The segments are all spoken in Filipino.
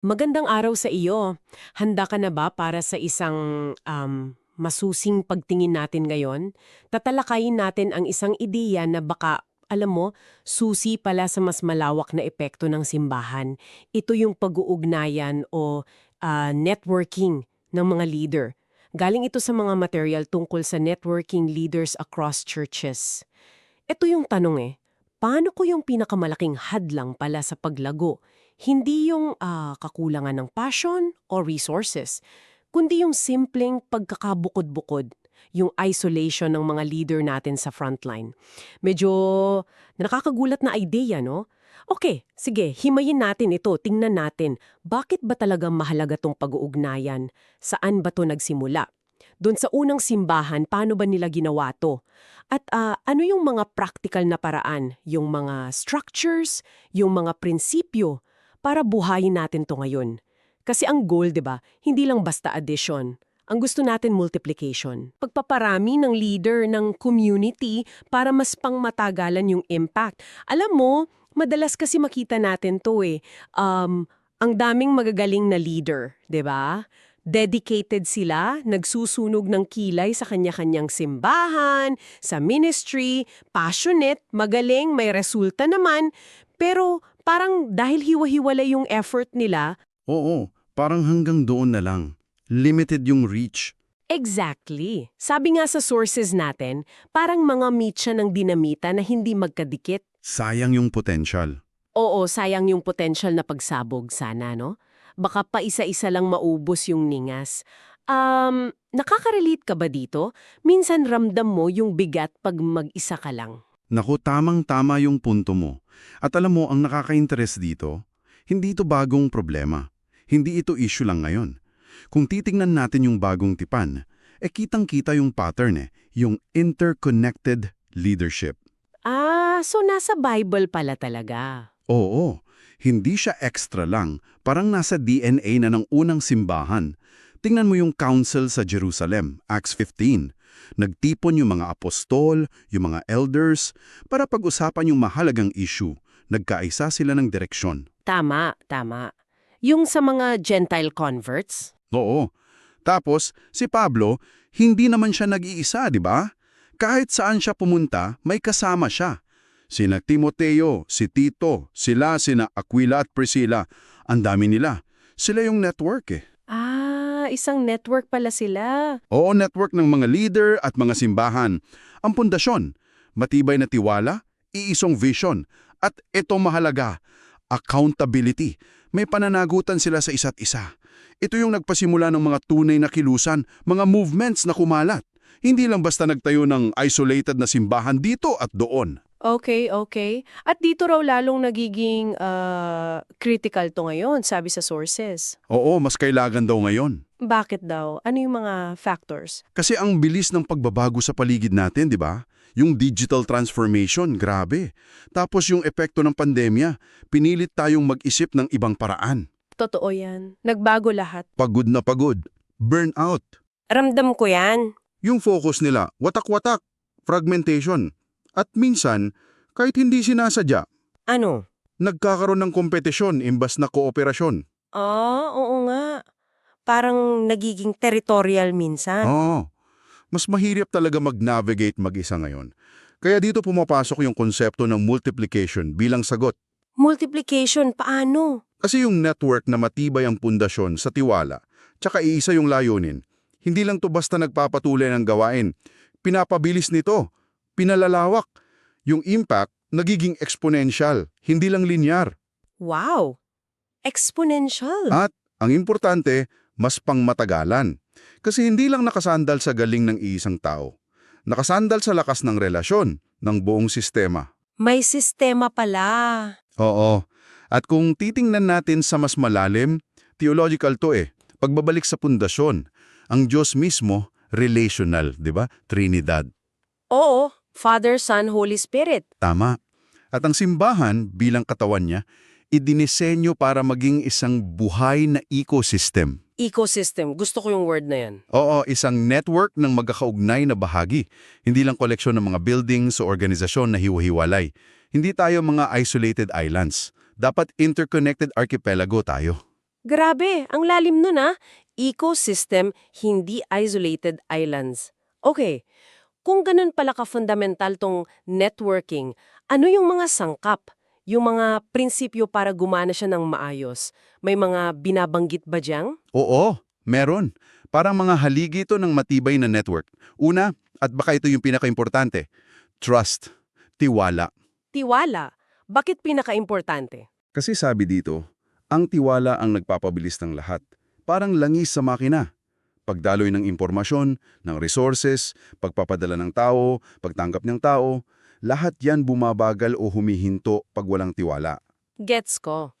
Magandang araw sa iyo. Handa ka na ba para sa isang um, masusing pagtingin natin ngayon? Tatalakayin natin ang isang ideya na baka, alam mo, susi pala sa mas malawak na epekto ng simbahan. Ito yung pag-uugnayan o ah, networking ng mga leader. Galing ito sa mga material tungkol sa networking leaders across churches. Ito yung tanong eh, paano ko yung pinakamalaking hadlang pala sa paglago? Hindi yung ah, kakulangan ng passion o resources, kundi yung simpleng pagkakabukod-bukod, yung isolation ng mga leader natin sa frontline. Medyo nakakagulat na idea, no? Okay, sige, himayin natin ito, tingnan natin, bakit ba talagang mahalaga tong pag-uugnayan? Saan ba to nagsimula? Doon sa unang simbahan, paano ba nila ginawa to? At ah, ano yung mga practical na paraan, yung mga structures, yung mga prinsipyo, para buhayin natin to ngayon. Kasi ang goal, 'di ba, hindi lang basta addition. Ang gusto natin multiplication. Pagpaparami ng leader ng community para mas pangmatagalan yung impact. Alam mo, madalas kasi makita natin to eh. Um, ang daming magagaling na leader, 'di ba? Dedicated sila, nagsusunog ng kilay sa kanya-kanyang simbahan, sa ministry, passionate, magaling, may resulta naman, pero parang dahil hiwa-hiwalay yung effort nila, Oo, parang hanggang doon na lang. Limited yung reach. exactly. Sabi nga sa sources natin, parang mga mitya ng dinamita na hindi magkadikit. Sayang yung potential. Oo, sayang yung potential na pagsabog sana, no? Baka pa isa-isa lang maubos yung ningas. Um, nakaka-relate ka ba dito? Minsan ramdam mo yung bigat pag mag-isa ka lang. Naku, tamang-tama yung punto mo. At alam mo, ang nakaka-interest dito, hindi ito bagong problema. Hindi ito issue lang ngayon. Kung titingnan natin yung bagong tipan, eh kitang-kita yung pattern eh, yung interconnected leadership. Ah, so nasa Bible pala talaga. Oo, hindi siya extra lang, parang nasa DNA na ng unang simbahan. Tingnan mo yung council sa Jerusalem, Acts 15. Nagtipon yung mga apostol, yung mga elders, para pag-usapan yung mahalagang issue. Nagkaisa sila ng direksyon. Tama, tama. Yung sa mga Gentile converts? Oo. Tapos, si Pablo, hindi naman siya nag-iisa, di ba? Kahit saan siya pumunta, may kasama siya. Sina Timoteo, si Tito, sila, sina Aquila at Priscilla. Ang dami nila. Sila yung network eh. Isang network pala sila. Oo, network ng mga leader at mga simbahan. Ang pundasyon, matibay na tiwala, iisong vision, at ito mahalaga, accountability. May pananagutan sila sa isa't isa. Ito yung nagpasimula ng mga tunay na kilusan, mga movements na kumalat. Hindi lang basta nagtayo ng isolated na simbahan dito at doon. Okay, okay. At dito raw lalong nagiging ah, critical to ngayon, sabi sa sources. Oo, mas kailangan daw ngayon. Bakit daw? Ano yung mga factors? Kasi ang bilis ng pagbabago sa paligid natin, di ba? Yung digital transformation, grabe. Tapos yung epekto ng pandemya, pinilit tayong mag-isip ng ibang paraan. Totoo yan. Nagbago lahat. Pagod na pagod. Burnout. Ramdam ko yan. Yung focus nila, watak-watak, fragmentation. At minsan, kahit hindi sinasadya, Ano? nagkakaroon ng kompetisyon imbas na kooperasyon. Ah, oo nga. Parang nagiging territorial minsan. Oo. Mas mahirap talaga mag-navigate mag-isa ngayon. Kaya dito pumapasok yung konsepto ng multiplication bilang sagot. Multiplication, paano? Kasi yung network na matibay ang pundasyon sa tiwala, tsaka iisa yung layunin, hindi lang to basta nagpapatuloy ng gawain. Pinapabilis nito, pinalalawak. Yung impact nagiging exponential, hindi lang linear. Wow! Exponential. At, ang importante, mas pangmatagalan. Kasi hindi lang nakasandal sa galing ng iisang tao. Nakasandal sa lakas ng relasyon ng buong sistema. May sistema pala. Oo. At kung titingnan natin sa mas malalim, theological to eh. Pagbabalik sa pundasyon, ang Diyos mismo, relational, di ba? Trinidad. Oo, Father, Son, Holy Spirit. Tama. At ang simbahan, bilang katawan niya, idinisenyo para maging isang buhay na ecosystem. Ecosystem. Gusto ko yung word na yan. Oo, isang network ng magkakaugnay na bahagi. Hindi lang koleksyon ng mga buildings o organisasyon na hiwa-hiwalay. Hindi tayo mga isolated islands. Dapat interconnected archipelago tayo. Grabe, ang lalim nun ah. Ecosystem, hindi isolated islands. Okay, kung ganun pala ka-fundamental tong networking, ano yung mga sangkap? Yung mga prinsipyo para gumana siya ng maayos? May mga binabanggit ba diyang? Oo, meron. Parang mga haligi ito ng matibay na network. Una, at baka ito yung pinaka-importante, trust, tiwala. Tiwala. Bakit pinaka-importante? Kasi sabi dito, ang tiwala ang nagpapabilis ng lahat. Parang langis sa makina. Pagdaloy ng impormasyon, ng resources, pagpapadala ng tao, pagtanggap ng tao, lahat yan bumabagal o humihinto pag walang tiwala. Gets ko.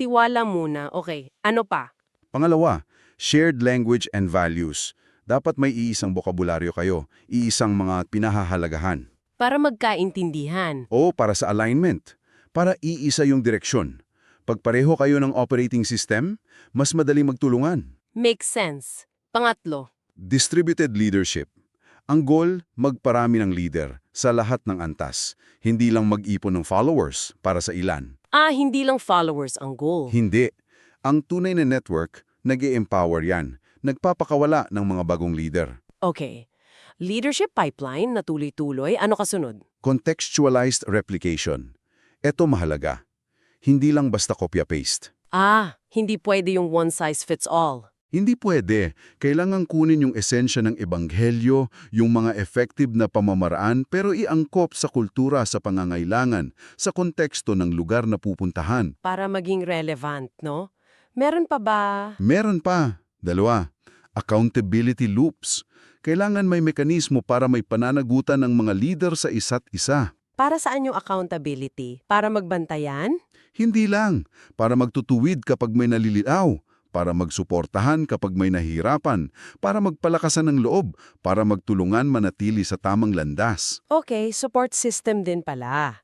Tiwala muna. Okay, ano pa? Pangalawa, shared language and values. Dapat may iisang bokabularyo kayo, iisang mga pinahahalagahan. Para magkaintindihan. O para sa alignment, para iisa yung direksyon. Pag pareho kayo ng operating system, mas madali magtulungan. Makes sense. Pangatlo, Distributed leadership. Ang goal, magparami ng leader sa lahat ng antas. Hindi lang mag-ipon ng followers para sa ilan. ah, hindi lang followers ang goal. Hindi. Ang tunay na network, nag empower yan. Nagpapakawala ng mga bagong leader. Okay. Leadership pipeline na tuloy-tuloy, ano kasunod? Contextualized replication. Ito mahalaga. Hindi lang basta copy-paste. Ah, hindi pwede yung one size fits all. Hindi pwede. Kailangan kunin yung esensya ng ebanghelyo, yung mga effective na pamamaraan, pero iangkop sa kultura sa pangangailangan, sa konteksto ng lugar na pupuntahan. Para maging relevant, no? Meron pa ba? Meron pa. Dalawa. Accountability loops. Kailangan may mekanismo para may pananagutan ng mga leader sa isa't isa. Para saan yung accountability? Para magbantayan? Hindi lang. Para magtutuwid kapag may naliliaw. Para magsuportahan kapag may nahihirapan. Para magpalakasan ng loob. Para magtulungan manatili sa tamang landas. Okay, support system din pala.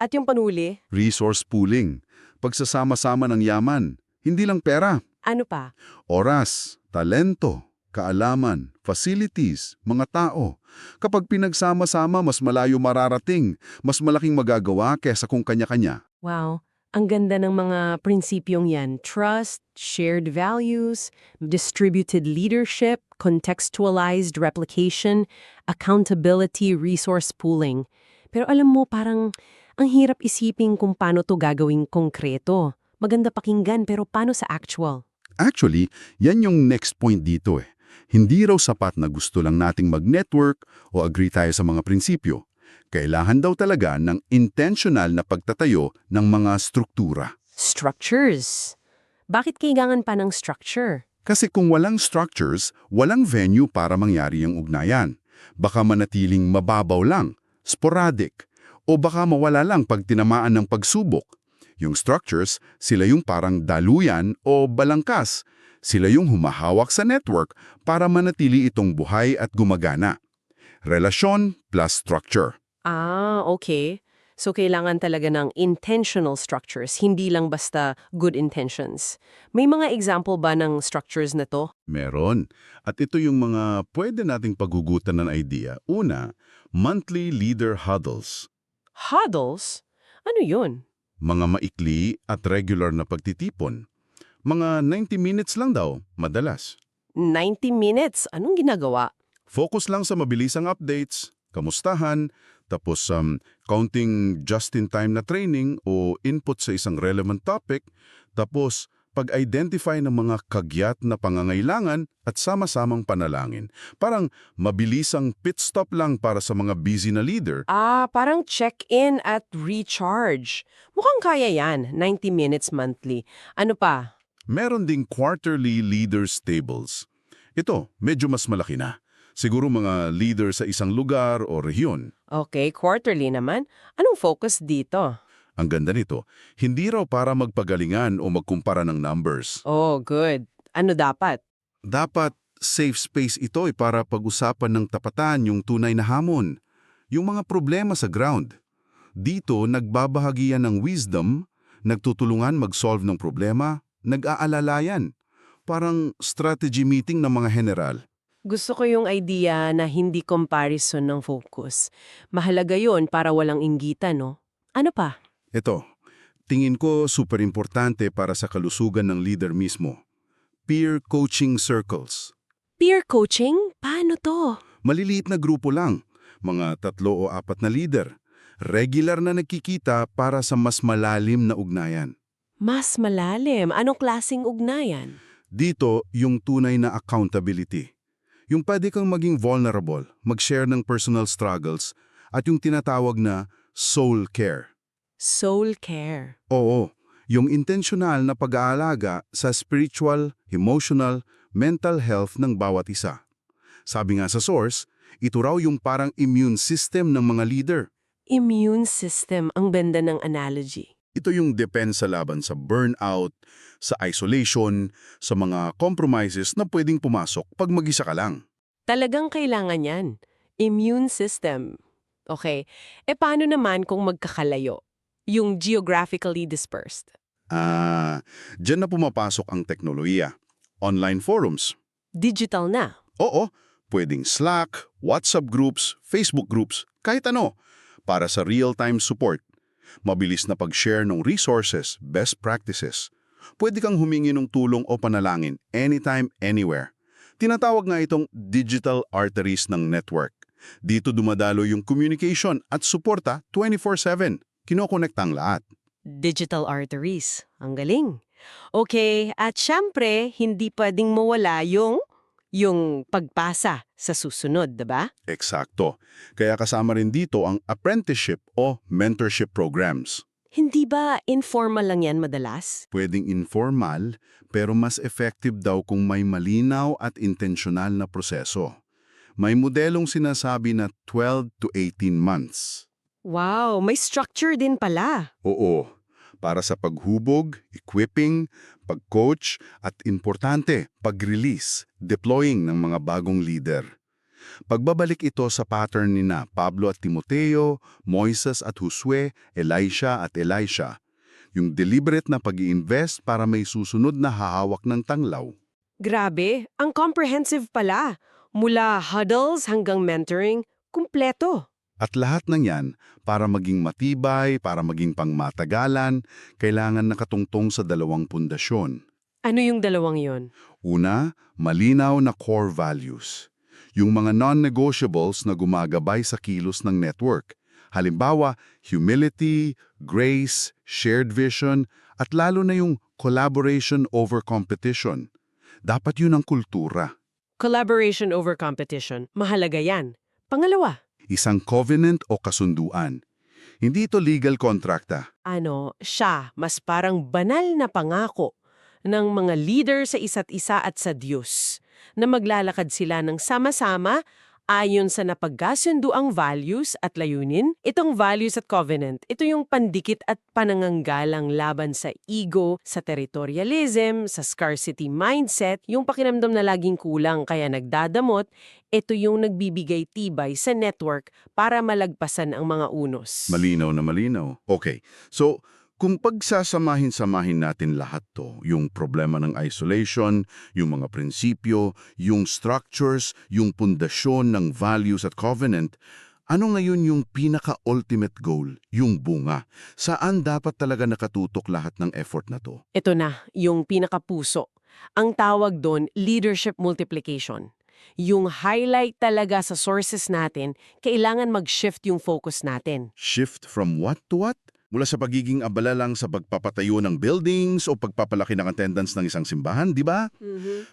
At yung panuli, Resource pooling. Pagsasama-sama ng yaman. Hindi lang pera. ano pa? Oras, talento, kaalaman, facilities, mga tao. Kapag pinagsama-sama, mas malayo mararating. Mas malaking magagawa kesa kung kanya-kanya. Wow, ang ganda ng mga prinsipyong yan. Trust, shared values, distributed leadership, contextualized replication, accountability, resource pooling. Pero alam mo, parang ang hirap isipin kung paano to gagawing konkreto. Maganda pakinggan pero paano sa actual? Actually, yan yung next point dito eh. Hindi raw sapat na gusto lang nating mag-network o agree tayo sa mga prinsipyo. Kailangan daw talaga ng intentional na pagtatayo ng mga struktura. Structures. Bakit kailangan pa ng structure? Kasi kung walang structures, walang venue para mangyari ang ugnayan. Baka manatiling mababaw lang, sporadic, o baka mawala lang pag tinamaan ng pagsubok. Yung structures, sila yung parang daluyan o balangkas. Sila yung humahawak sa network para manatili itong buhay at gumagana. Relasyon plus structure. Ah, okay. So kailangan talaga ng intentional structures, hindi lang basta good intentions. May mga example ba ng structures na to? Meron. At ito yung mga pwede nating paghugutan ng idea. Una, monthly leader huddles. Huddles? Ano yun? Mga maikli at regular na pagtitipon. Mga 90 minutes lang daw, madalas. 90 minutes? Anong ginagawa? Focus lang sa mabilisang updates, kamustahan, tapos um, counting just-in-time na training o input sa isang relevant topic, tapos pag-identify ng mga kagyat na pangangailangan at sama-samang panalangin. Parang mabilisang pit stop lang para sa mga busy na leader. Ah, parang check-in at recharge. Mukhang kaya yan, 90 minutes monthly. Ano pa? Meron ding quarterly leaders tables. Ito, medyo mas malaki na. Siguro mga leader sa isang lugar o rehiyon. Okay, quarterly naman. Anong focus dito? Ang ganda nito, hindi raw para magpagalingan o magkumpara ng numbers. Oh, good. Ano dapat? Dapat safe space ito ay para pag-usapan ng tapatan yung tunay na hamon, yung mga problema sa ground. Dito, nagbabahagian ng wisdom, nagtutulungan mag-solve ng problema, nag-aalalayan. Parang strategy meeting ng mga general. Gusto ko yung idea na hindi comparison ng focus. Mahalaga yon para walang inggitan, no? Ano pa? Ito, tingin ko super importante para sa kalusugan ng leader mismo. Peer coaching circles. Peer coaching? Paano to? Maliliit na grupo lang, mga tatlo o apat na leader. Regular na nagkikita para sa mas malalim na ugnayan. Mas malalim. Anong klasing ugnayan? Dito, yung tunay na accountability. Yung pwede kang maging vulnerable, mag-share ng personal struggles, at yung tinatawag na soul care. Soul care. Oo, yung intentional na pag-aalaga sa spiritual, emotional, mental health ng bawat isa. Sabi nga sa source, ito raw yung parang immune system ng mga leader. Immune system ang benda ng analogy. Ito yung depensa laban sa burnout, sa isolation, sa mga compromises na pwedeng pumasok pag mag-isa ka lang. Talagang kailangan yan. Immune system. Okay. E paano naman kung magkakalayo? Yung geographically dispersed. Ah, dyan na pumapasok ang teknolohiya. Online forums. Digital na. Oo, pwedeng Slack, WhatsApp groups, Facebook groups, kahit ano, para sa real-time support. Mabilis na pag-share ng resources, best practices. Pwede kang humingi ng tulong o panalangin anytime, anywhere. Tinatawag nga itong digital arteries ng network. Dito dumadalo yung communication at suporta 24-7. Kinokonekta ang lahat. Digital arteries. Ang galing. Okay, at syempre, hindi pwedeng mawala yung yung pagpasa sa susunod, 'di ba? Eksakto. Kaya kasama rin dito ang apprenticeship o mentorship programs. Hindi ba informal lang yan madalas? Pwedeng informal, pero mas effective daw kung may malinaw at intentional na proseso. May modelong sinasabi na 12 to 18 months. Wow, may structure din pala. Oo, para sa paghubog, equipping, pag-coach, at importante, pag-release, deploying ng mga bagong leader. Pagbabalik ito sa pattern ni na Pablo at Timoteo, Moises at Josue, Elisha at Elisha, yung deliberate na pag invest para may susunod na hahawak ng tanglaw. Grabe, ang comprehensive pala. Mula huddles hanggang mentoring, kumpleto. At lahat ng yan, para maging matibay, para maging pangmatagalan, kailangan nakatungtong sa dalawang pundasyon. Ano yung dalawang yon? Una, malinaw na core values. Yung mga non-negotiables na gumagabay sa kilos ng network. Halimbawa, humility, grace, shared vision, at lalo na yung collaboration over competition. Dapat yun ang kultura. Collaboration over competition. Mahalaga yan. Pangalawa, Isang covenant o kasunduan. Hindi ito legal kontrakta. ano, siya, mas parang banal na pangako ng mga leader sa isa't isa at sa Diyos na maglalakad sila ng sama-sama ayon sa napagkasunduang values at layunin. Itong values at covenant, ito yung pandikit at pananganggalang laban sa ego, sa territorialism, sa scarcity mindset, yung pakiramdam na laging kulang kaya nagdadamot, ito yung nagbibigay tibay sa network para malagpasan ang mga unos. Malinaw na malinaw. Okay, so kung pagsasamahin-samahin natin lahat to, yung problema ng isolation, yung mga prinsipyo, yung structures, yung pundasyon ng values at covenant, ano ngayon yung pinaka-ultimate goal, yung bunga? Saan dapat talaga nakatutok lahat ng effort na to? Ito na, yung pinakapuso. Ang tawag doon, leadership multiplication. Yung highlight talaga sa sources natin, kailangan mag-shift yung focus natin. Shift from what to what? Mula sa pagiging abala lang sa pagpapatayo ng buildings o pagpapalaki ng attendance ng isang simbahan, di ba?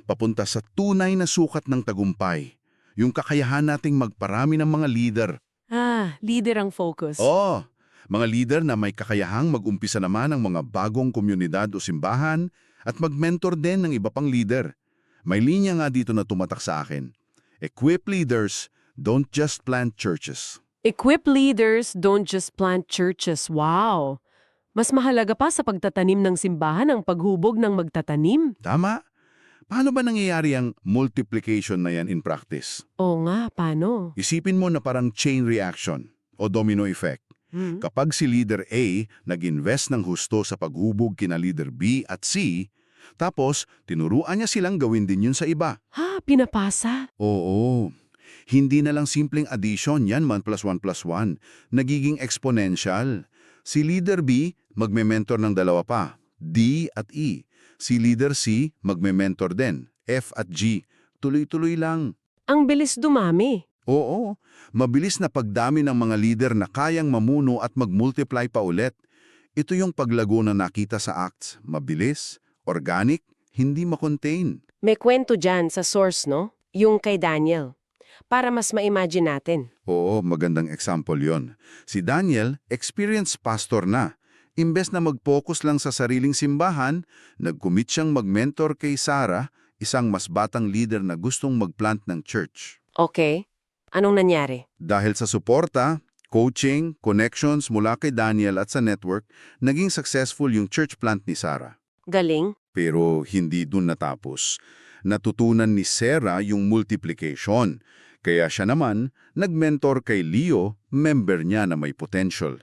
Papunta sa tunay na sukat ng tagumpay. Yung kakayahan nating magparami ng mga leader. Ah, leader ang focus. Oo, mga leader na may kakayahang mag-umpisa naman ng mga bagong komunidad o simbahan at mag-mentor din ng iba pang leader. May linya nga dito na tumatak sa akin. Equip leaders, don't just plant churches. Equip leaders don't just plant churches. Wow! Mas mahalaga pa sa pagtatanim ng simbahan ang paghubog ng magtatanim. Tama? Paano ba nangyayari ang multiplication na yan in practice? Oo nga, paano? Isipin mo na parang chain reaction o domino effect. Hmm? Kapag si leader A nag-invest ng husto sa paghubog kina leader B at C, tapos tinuruan niya silang gawin din yun sa iba. Ha, pinapasa? Oo. Hindi na lang simpleng addition yan, 1 plus 1 plus 1. Nagiging exponential. Si leader B, magme-mentor ng dalawa pa, D at E. Si leader C, magme-mentor din, F at G. Tuloy-tuloy lang. Ang bilis dumami. Oo, mabilis na pagdami ng mga leader na kayang mamuno at mag-multiply pa ulit. Ito yung paglago na nakita sa Acts. Mabilis, organic, hindi makontain. May kwento dyan sa source, no? Yung kay Daniel. Para mas ma-imagine natin. Oo, magandang example yon. Si Daniel, experienced pastor na. Imbes na mag-focus lang sa sariling simbahan, nag-commit siyang mag-mentor kay Sarah, isang mas batang leader na gustong mag-plant ng church. Okay. Anong nangyari? Dahil sa suporta, coaching, connections mula kay Daniel at sa network, naging successful yung church plant ni Sarah. Galing? Pero hindi dun natapos. Natutunan ni Sarah yung multiplication. Kaya siya naman, nag-mentor kay Leo, member niya na may potential.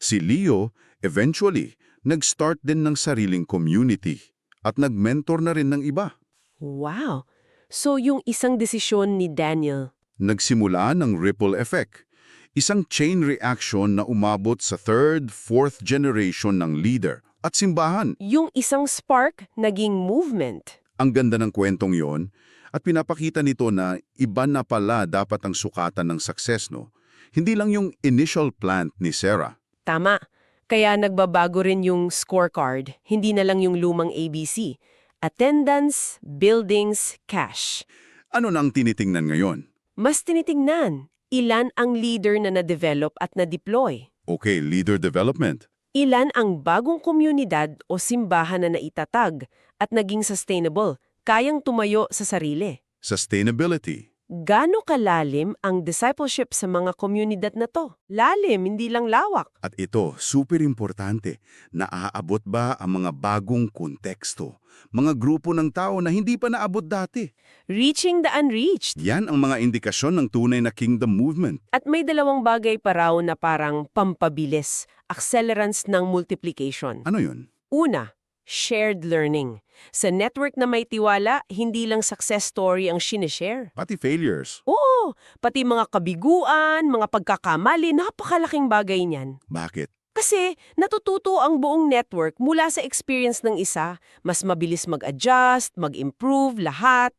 Si Leo, eventually, nag-start din ng sariling community at nag-mentor na rin ng iba. Wow. So yung isang desisyon ni Daniel, Nagsimula ng ripple effect, isang chain reaction na umabot sa third, fourth generation ng leader at simbahan. yung isang spark naging movement. Ang ganda ng kwentong yon at pinapakita nito na iba na pala dapat ang sukatan ng success, no? Hindi lang yung initial plant ni Sarah. Tama. Kaya nagbabago rin yung scorecard, hindi na lang yung lumang ABC. Attendance, buildings, cash. Ano nang tinitingnan ngayon? Mas tinitingnan, ilan ang leader na na-develop at na-deploy. Okay, leader development. Ilan ang bagong komunidad o simbahan na naitatag at naging sustainable, kayang tumayo sa sarili. Sustainability. Gano kalalim ang discipleship sa mga komunidad na to? Lalim, hindi lang lawak. At ito, super importante, naaabot ba ang mga bagong konteksto? Mga grupo ng tao na hindi pa naabot dati. Reaching the unreached. Yan ang mga indikasyon ng tunay na kingdom movement. At may dalawang bagay pa raw na parang pampabilis, accelerants ng multiplication. Ano yun? Una, shared learning. Sa network na may tiwala, hindi lang success story ang sinishare. Pati failures. Oo, pati mga kabiguan, mga pagkakamali, napakalaking bagay niyan. Bakit? Kasi natututo ang buong network mula sa experience ng isa, mas mabilis mag-adjust, mag-improve, lahat.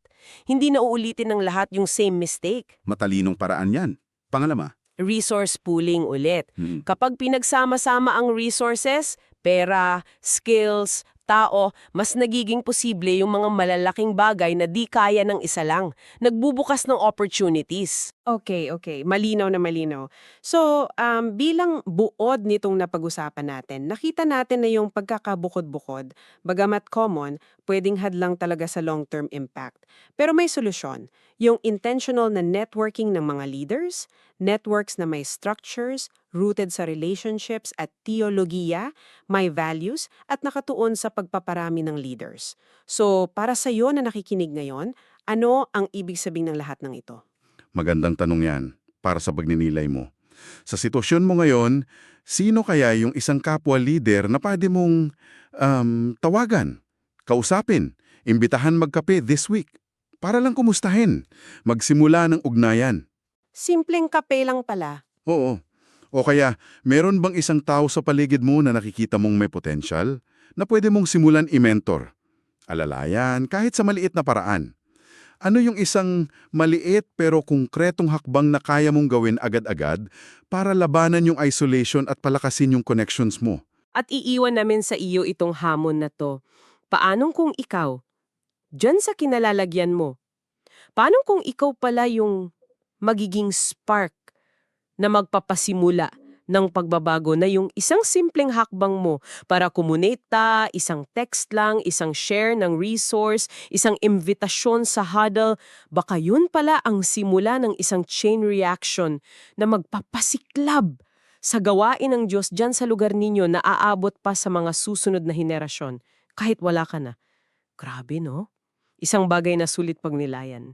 Hindi na uulitin ng lahat yung same mistake. Matalinong paraan yan. Pangalama, Resource pooling ulit. hmm, Kapag pinagsama-sama ang resources, pera, skills, tao, mas nagiging posible yung mga malalaking bagay na di kaya ng isa lang. Nagbubukas ng opportunities. Okay, okay. Malinaw na malinaw. So, um, bilang buod nitong napag-usapan natin, nakita natin na yung pagkakabukod-bukod, bagamat common, pwedeng hadlang talaga sa long-term impact. Pero may solusyon. Yung intentional na networking ng mga leaders, networks na may structures, rooted sa relationships at teologiya, may values, at nakatuon sa pagpaparami ng leaders. So, para sa iyo na nakikinig ngayon, ano ang ibig sabihin ng lahat ng ito? Magandang tanong yan para sa pagninilay mo. Sa sitwasyon mo ngayon, sino kaya yung isang kapwa leader na pwede mong um, tawagan, kausapin, imbitahan magkape this week para lang kumustahin, magsimula ng ugnayan? Simpleng kape lang pala. Oo. O kaya, meron bang isang tao sa paligid mo na nakikita mong may potential na pwede mong simulan i-mentor? Alalayan, kahit sa maliit na paraan. Ano yung isang maliit pero konkretong hakbang na kaya mong gawin agad-agad para labanan yung isolation at palakasin yung connections mo? At iiwan namin sa iyo itong hamon na to. Paanong kung ikaw? Diyan sa kinalalagyan mo. Paano kung ikaw pala yung magiging spark na magpapasimula ng pagbabago na yung isang simpleng hakbang mo para kumunita, isang text lang, isang share ng resource, isang imbitasyon sa huddle, baka yun pala ang simula ng isang chain reaction na magpapasiklab sa gawain ng Diyos dyan sa lugar ninyo na aabot pa sa mga susunod na henerasyon kahit wala ka na. Grabe no? Isang bagay na sulit pagnilayan.